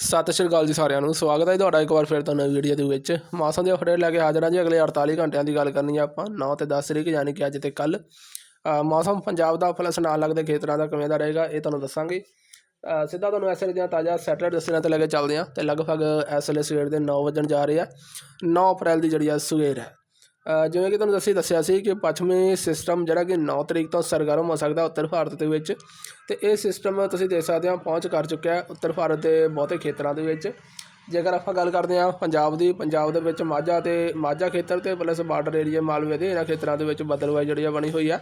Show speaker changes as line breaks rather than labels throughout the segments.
ਸਤਿ ਸ਼੍ਰੀ ਅਕਾਲ ਜੀ ਸਾਰਿਆਂ ਨੂੰ, ਸਵਾਗਤ ਹੈ ਜੀ ਤੁਹਾਡਾ ਇੱਕ ਵਾਰ ਫਿਰ ਤੋਂ ਨਵੀਂ ਵੀਡੀਓ ਦੇ ਵਿੱਚ। ਮੌਸਮ ਦੇ ਅਪਡੇਟ ਲੈ ਕੇ ਹਾਜ਼ਰ ਹਾਂ ਜੀ, ਅਗਲੇ 48 ਘੰਟਿਆਂ ਦੀ ਗੱਲ ਕਰਨੀ ਹੈ ਆਪਾਂ 9 ਤੇ 10 ਤਰੀਕ ਯਾਨੀ ਕਿ ਅੱਜ ਤੇ ਕੱਲ ਮੌਸਮ ਪੰਜਾਬ ਦਾ ਪਲਸ ਨਾਲ ਲੱਗਦੇ ਖੇਤਰਾਂ ਦਾ ਕਿਵੇਂ ਦਾ ਰਹੇਗਾ ਇਹ ਤੁਹਾਨੂੰ ਦੱਸਾਂਗੇ। ਸਿੱਧਾ ਤੁਹਾਨੂੰ ਇਸ ਵੇਲੇ ਦੀਆਂ ਤਾਜ਼ਾ ਸੈਟਲਾਈਟ ਦੱਸਣਾ ਤੇ ਲੈ ਕੇ ਚੱਲਦੇ ਹਾਂ ਤੇ ਲਗਭਗ ਇਸ ਵੇਲੇ ਸਵੇਰ ਦੇ 9 ਵਜਣ ਜਾ ਰਹੇ ਆ। 9 ਅਪ੍ਰੈਲ ਦੀ ਜਿਹੜੀ ਆ ਸਵੇਰ। ਹੈ ਜਿਵੇਂ ਕਿ ਤੁਹਾਨੂੰ ਦੱਸੀ ਦੱਸਿਆ ਸੀ ਕਿ ਪੱਛਮੀ ਸਿਸਟਮ ਜਿਹੜਾ ਕਿ 9 ਤਰੀਕ ਤੋਂ ਸਰਗਰਮ ਹੋ ਸਕਦਾ ਉੱਤਰ ਭਾਰਤ ਦੇ ਵਿੱਚ, ਤੇ ਇਹ ਸਿਸਟਮ ਤੁਸੀਂ ਦੇਖ ਸਕਦੇ ਹੋ, ਪਹੁੰਚ ਕਰ ਚੁੱਕਿਆ ਉੱਤਰ ਭਾਰਤ ਦੇ ਬਹੁਤੇ ਖੇਤਰਾਂ ਦੇ ਵਿੱਚ। ਜੇਕਰ ਆਪਾਂ ਗੱਲ ਕਰਦੇ ਹਾਂ ਪੰਜਾਬ ਦੀ ਪੰਜਾਬ ਦੇ ਵਿੱਚ ਮਾਝਾ ਤੇ ਮਾਝਾ ਖੇਤਰ ਤੇ ਪਲੱਸ ਬਾਰਡਰ ਏਰੀਆ ਮਾਲਵੇ ਦੇ ਇਹਨਾਂ ਖੇਤਰਾਂ ਦੇ ਵਿੱਚ ਬਦਲਵਾਈ ਜਿਹੜੀ ਆ ਬਣੀ ਹੋਈ ਆ।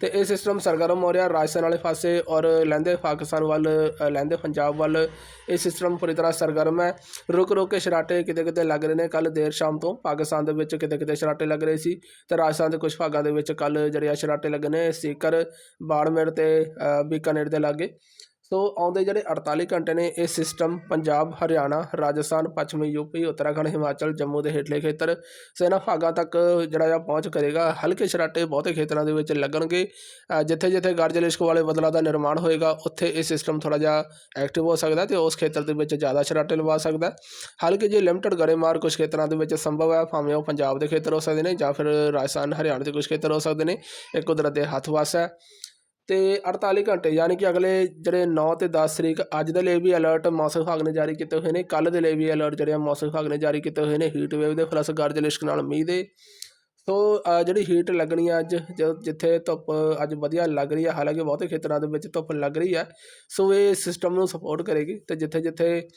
ਤੇ ਇਹ ਸਿਸਟਮ ਸਰਗਰਮ ਹੋ ਰਿਹਾ ਰਾਜਸਥਾਨ ਵਾਲੇ ਪਾਸੇ ਔਰ ਲਹਿੰਦੇ ਪਾਕਿਸਤਾਨ ਵੱਲ ਅ, ਲਹਿੰਦੇ ਪੰਜਾਬ ਵੱਲ ਇਹ ਸਿਸਟਮ ਪੂਰੀ ਤਰ੍ਹਾਂ ਸਰਗਰਮ ਹੈ। ਰੁਕ ਰੁਕ ਕੇ ਸ਼ਰਾਟੇ ਕਿਤੇ ਕਿਤੇ ਲੱਗ ਰਹੇ ਨੇ ਕੱਲ ਦੇਰ ਸ਼ਾਮ ਤੋਂ। ਪਾਕਿਸਤਾਨ ਦੇ ਵਿੱਚ ਕਿਤੇ ਕਿਤੇ ਸ਼ਰਾਟੇ ਲੱਗ ਰਹੇ ਸੀ। ਤੇ ਰਾਜਸਥਾਨ ਦੇ ਕੁਝ ਭਾਗਾਂ ਦੇ ਵਿੱਚ ਕੱਲ ਜਿਹੜੇ ਆ ਸ਼ਰਾਟੇ ਲੱਗਣੇ ਸੀਕਰ ਬਾੜਮੇਰ ਤੇ ਅ, ਬੀਕਾਨੇਰ ਦੇ ਲਾਗੇ। ਸੋ ਆਉਂਦੇ ਜਿਹੜੇ 48 ਘੰਟੇ ਨੇ ਇਹ ਸਿਸਟਮ ਪੰਜਾਬ, ਹਰਿਆਣਾ, ਰਾਜਸਥਾਨ, ਪੱਛਮੀ ਯੂਪੀ ਉੱਤਰਾਖੰਡ, ਹਿਮਾਚਲ, ਜੰਮੂ ਦੇ ਹੇਠਲੇ ਖੇਤਰ ਸੋ ਭਾਗਾਂ ਤੱਕ ਜਿਹੜਾ ਆ ਪਹੁੰਚ ਕਰੇਗਾ। ਹਲਕੇ ਸ਼ਰਾਟੇ ਬਹੁਤੇ ਖੇਤਰਾਂ ਦੇ ਵਿੱਚ ਲੱਗਣਗੇ। ਜਿੱਥੇ ਜਿੱਥੇ ਗਰਜ ਲਿਸ਼ਕ ਵਾਲੇ ਬਦਲਾਂ ਦਾ ਨਿਰਮਾਣ ਹੋਏਗਾ, ਉੱਥੇ ਇਹ ਸਿਸਟਮ ਥੋੜਾ ਜਿਹਾ ਐਕਟਿਵ ਹੋ ਸਕਦਾ ਤੇ ਉਸ ਖੇਤਰ ਦੇ ਵਿੱਚ ਜ਼ਿਆਦਾ ਸ਼ਰਾਟੇ ਲਵਾ ਸਕਦਾ। ਹਲਕੇ ਜਿਹੇ ਲਿਮਟਡ ਗੜੇਮਾਰ ਕੁਝ ਖੇਤਰਾਂ ਦੇ ਵਿੱਚ ਸੰਭਵ ਹੈ, ਭਾਵੇਂ ਉਹ ਪੰਜਾਬ ਦੇ ਖੇਤਰ ਹੋ ਸਕਦੇ ਨੇ ਜਾਂ ਫਿਰ ਰਾਜਸਥਾਨ, ਹਰਿਆਣਾ ਦੇ ਕੁਝ ਖੇਤਰ ਹੋ ਸਕਦੇ ਨੇ ਇਹ ਕੁਦਰਤ ਦੇ ਹੱਥ ਵੱਸ ਹੈ। ਤੇ 48 ਘੰਟੇ, ਯਾਨੀ ਕਿ ਅਗਲੇ ਜਿਹੜੇ 9 ਤੇ 10 ਤਰੀਕ, ਅੱਜ ਦੇ ਲਈ ਵੀ ਅਲਰਟ ਮੌਸਮ ਵਿਭਾਗ ਨੇ ਜਾਰੀ ਕੀਤੇ ਹੋਏ ਨੇ। ਕੱਲ ਦੇ ਲਈ ਵੀ ਅਲਰਟ ਜਿਹੜੇ ਆ ਮੌਸਮ ਵਿਭਾਗ ਨੇ ਜਾਰੀ ਕੀਤੇ ਹੋਏ ਨੇ। ਹੀਟ ਵੇਵ ਦੇ ਪਲੱਸ ਗਰਜ ਲਿਸ਼ਕ ਨਾਲ ਮੀਂਹ ਦੇ। ਸੋ ਜਿਹੜੀ ਹੀਟ ਲੱਗਣੀ ਆ ਅੱਜ, ਜ- ਜਿੱਥੇ ਧੁੱਪ ਅੱਜ ਵਧੀਆ ਲੱਗ ਰਹੀ ਹੈ ਹਾਲਾਂਕਿ ਬਹੁਤੇ ਖੇਤਰਾਂ ਦੇ ਵਿੱਚ ਧੁੱਪ ਲੱਗ ਰਹੀ ਹੈ ਸੋ ਇਹ ਸਿਸਟਮ ਨੂੰ ਸਪੋਰਟ ਕਰੇਗੀ ਤੇ ਜਿੱਥੇ ਜਿੱਥੇ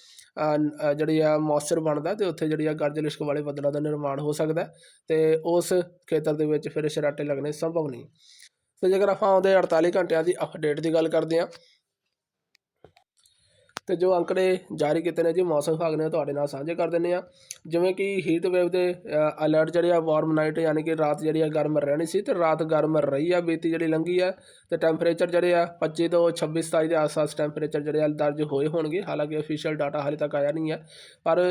ਜਿਹੜੀ ਆ ਮੌਇਸਚਰ ਬਣਦਾ ਤੇ ਉੱਥੇ ਜਿਹੜੀ ਆ ਗਰਜ ਲਿਸ਼ਕ ਵਾਲੇ ਬੱਦਲਾਂ ਦਾ ਨਿਰਮਾਣ ਹੋ ਸਕਦਾ ਹੈ ਤੇ ਉਸ ਖੇਤਰ ਦੇ ਵਿੱਚ ਫਿਰ ਸ਼ਰਾਟੇ ਲੱਗਣੇ ਸੰਭਵ ਨਹੀਂ। ਤੇ ਜੇਕਰ ਆਪਾਂ ਆਉਂਦੇ 48 ਘੰਟਿਆਂ ਦੀ ਅਪਡੇਟ ਦੀ ਗੱਲ ਕਰਦੇ ਹਾਂ, ਤੇ ਜੋ ਅੰਕੜੇ ਜਾਰੀ ਕੀਤੇ ਨੇ ਜੀ, ਮੌਸਮ ਵਿਭਾਗ ਨੇ ਤੁਹਾਡੇ ਨਾਲ ਸਾਂਝੇ ਕਰ ਦਿੰਨੇ ਆ ਜਿਵੇਂ ਕਿ ਹੀਟ ਵੇਵ ਦੇ ਅਲਰਟ ਜਿਹੜੇ ਆ ਵਾਰਮ ਨਾਈਟ ਯਾਨੀ ਕਿ ਰਾਤ ਜਿਹੜੀ ਆ, ਗਰਮ ਰਹਿਣੀ ਸੀ ਤੇ ਰਾਤ ਗਰਮ ਰਹੀ ਆ, ਬੀਤੀ ਜਿਹੜੀ ਲੰਘੀ ਆ ਤੇ ਟੈਂਪਰੇਚਰ ਜਿਹੜੇ ਆ 25 ਤੋਂ 26 27 ਦੇ ਆਸ-ਪਾਸ ਟੈਂਪਰੇਚਰ ਜਿਹੜੇ ਆ, ਦਰਜ ਹੋਏ ਹੋਣਗੇ। ਹਾਲਾਂਕਿ ਅਫੀਸ਼ੀਅਲ ਡਾਟਾ ਹਾਲੇ ਤੱਕ ਆਇਆ ਨਹੀਂ ਹੈ, ਪਰ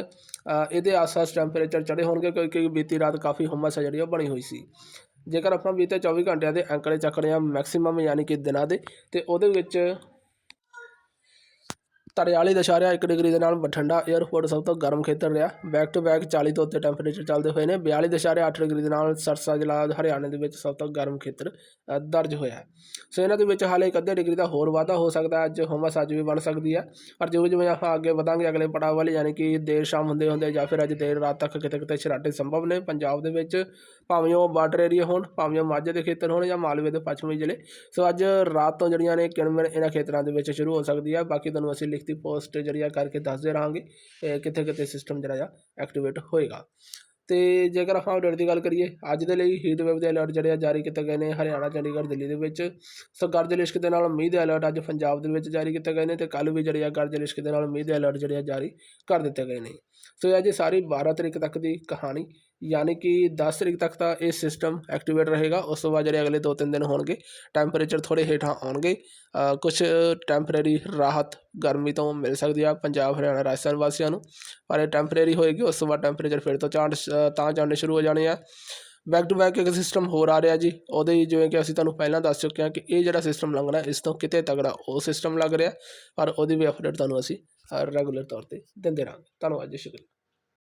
ਇਹਦੇ ਆਸ-ਪਾਸ ਟੈਂਪਰੇਚਰ ਚੜੇ ਹੋਣਗੇ ਕਿਉਂਕਿ ਬੀਤੀ ਰਾਤ ਕਾਫੀ ਹੁਮਸ ਜਿਹੜੀ ਉਹ ਬਣੀ ਹੋਈ ਸੀ। ਜੇਕਰ ਆਪਾਂ ਬੀਤੇ 24 ਘੰਟਿਆਂ ਦੇ ਅੰਕੜੇ ਚੱਕਦੇ ਹਾਂ ਮੈਕਸਿਮਮ ਯਾਨੀ ਕਿ ਦਿਨਾਂ ਦੇ, ਤੇ ਉਹਦੇ ਵਿੱਚ 43.1 ਡਿਗਰੀ ਦੇ ਨਾਲ ਬਠਿੰਡਾ 에ਅਰਪੋਰਟ ਸਭ ਤੋਂ ਗਰਮ ਖੇਤਰ ਰਿਹਾ। ਬੈਕ ਟੂ ਬੈਕ 40 ਤੋਂ ਉੱਤੇ ਟੈਂਪਰੇਚਰ ਚੱਲਦੇ ਹੋਏ ਨੇ। 42.8 ਡਿਗਰੀ ਦੇ ਨਾਲ ਸਰਸਾ ਜ਼ਿਲ੍ਹਾ ਹਰਿਆਣੇ ਦੇ ਵਿੱਚ ਸਭ ਤੋਂ ਗਰਮ ਖੇਤਰ ਦਰਜ ਹੋਇਆ ਸੋ ਇਹਨਾਂ ਦੇ ਵਿੱਚ ਹਾਲੇ ਇੱਕ ਅੱਧੇ ਡਿਗਰੀ ਦਾ ਹੋਰ ਵਾਧਾ ਹੋ ਸਕਦਾ ਅੱਜ ਹੁਮਸ ਅੱਜ ਵੀ ਬਣ ਸਕਦੀ ਹੈ। ਪਰ ਜਿਵੇਂ ਜਿਵੇਂ ਆਪਾਂ ਅੱਗੇ ਵਧਾਂਗੇ, ਅਗਲੇ ਪੜਾਅ ਵੱਲ ਯਾਨੀ ਕਿ ਦੇਰ ਸ਼ਾਮ ਹੁੰਦੇ ਹੁੰਦੇ ਜਾਂ ਫਿਰ ਅੱਜ ਦੇਰ ਰਾਤ ਤੱਕ ਕਿਤੇ ਕਿਤੇ ਸ਼ਰਾਟੇ ਸੰਭਵ ਨੇ। ਪੰਜਾਬ ਦੇ ਵਿੱਚ ਭਾਵੇਂ ਉਹ ਬਾਰਡਰ ਏਰੀਆ ਹੋਣ, ਭਾਵੇਂ ਉਹ ਮਾਝੇ ਦੇ ਖੇਤਰ ਹੋਣ ਜਾਂ ਮਾਲਵੇ ਦੇ ਪੱਛਮੀ ਜ਼ਿਲ੍ਹੇ। ਸੋ ਅੱਜ ਰਾਤ ਤੋਂ ਜਿਹੜੀਆਂ ਨੇ ਕਿਣਮਿਣ ਇਹਨਾਂ ਖੇਤਰਾਂ ਦੇ ਵਿੱਚ ਸ਼ੁਰੂ ਹੋ ਸਕਦੀ ਹੈ ਬਾਕੀ ਤੁਹਾਨੂੰ ਅਸੀਂ ਲਿਖਤੀ ਪੋਸਟ ਜਿਹੜੀ ਆ ਕਰਕੇ ਦੱਸਦੇ ਰਹਾਂਗੇ ਕਿੱਥੇ ਕਿੱਥੇ ਸਿਸਟਮ ਜਿਹੜਾ ਆ ਐਕਟੀਵੇਟ ਹੋਏਗਾ। ਤੇ ਜੇਕਰ ਆਪਾਂ ਅਪਡੇਟ ਦੀ ਗੱਲ ਕਰੀਏ, ਅੱਜ ਦੇ ਲਈ ਹੀਟ ਵੇਵ ਦੇ ਅਲਰਟ ਜਿਹੜੇ ਆ ਜਾਰੀ ਕੀਤੇ ਗਏ ਨੇ ਹਰਿਆਣਾ, ਚੰਡੀਗੜ੍ਹ, ਦਿੱਲੀ ਦੇ ਵਿੱਚ। ਸੋ ਗਰਜ ਲਿਸ਼ਕ ਦੇ ਨਾਲ ਮੀਂਹ ਦੇ ਅਲਰਟ ਅੱਜ ਪੰਜਾਬ ਦੇ ਵਿੱਚ ਜਾਰੀ ਕੀਤੇ ਗਏ ਨੇ ਤੇ ਕੱਲ ਵੀ ਜਿਹੜੇ ਆ ਗਰਜ ਲਿਸ਼ਕ ਦੇ ਨਾਲ ਮੀਂਹ ਦੇ ਅਲਰਟ ਜਿਹੜੇ ਆ ਜਾਰੀ ਕਰ ਦਿੱਤੇ ਗਏ ਨੇ। ਸੋ ਇਹ ਜੀ ਸਾਰੀ 12 ਤਰੀਕ ਤੱਕ ਦੀ ਕਹਾਣੀ। ਯਾਨੀ ਕਿ 10 ਤਰੀਕ ਤੱਕ ਤਾਂ ਇਹ ਸਿਸਟਮ ਐਕਟੀਵੇਟ ਰਹੇਗਾ। ਉਸ ਤੋਂ ਬਾਅਦ ਜਿਹੜੇ ਅਗਲੇ 2-3 ਦਿਨ ਹੋਣਗੇ ਟੈਂਪਰੇਚਰ ਥੋੜੇ ਹੇਠਾਂ ਆਉਣਗੇ। ਕੁਝ ਟੈਂਪਰੇਰੀ ਰਾਹਤ ਗਰਮੀ ਤੋਂ ਮਿਲ ਸਕਦੀ ਆ ਪੰਜਾਬ, ਹਰਿਆਣਾ, ਰਾਜਸਥਾਨ ਵਾਸੀਆਂ ਨੂੰ। ਪਰ ਇਹ ਟੈਂਪਰੇਰੀ ਹੋਏਗੀ, ਉਸ ਤੋਂ ਬਾਅਦ ਟੈਂਪਰੇਚਰ ਫਿਰ ਤੋਂ ਚਾਂਟ ਤਾਂ ਚੜ੍ਹਨੇ ਸ਼ੁਰੂ ਹੋ ਜਾਣੇ ਆ। ਬੈਕ ਟੂ ਬੈਕ ਇੱਕ ਸਿਸਟਮ ਹੋਰ ਆ ਰਿਹਾ ਜੀ। ਉਹਦੇ ਜਿਵੇਂ ਕਿ ਅਸੀਂ ਤੁਹਾਨੂੰ ਪਹਿਲਾਂ ਦੱਸ ਚੁੱਕੇ ਹਾਂ ਕਿ ਇਹ ਜਿਹੜਾ ਸਿਸਟਮ ਲੰਘਣਾ, ਇਸ ਤੋਂ ਕਿਤੇ ਤਗੜਾ ਉਹ ਸਿਸਟਮ ਲੱਗ ਰਿਹਾ। ਪਰ ਉਹਦੀ ਵੀ ਅਪਡੇਟ ਤੁਹਾਨੂੰ ਅਸੀਂ ਰੈਗੂਲਰ ਤੌਰ ਤੇ ਦਿੰਦੇ ਰਹਾਂਗੇ। ਧੰਨਵਾਦ ਜੀ, ਸ਼ੁਕਰੀਆ।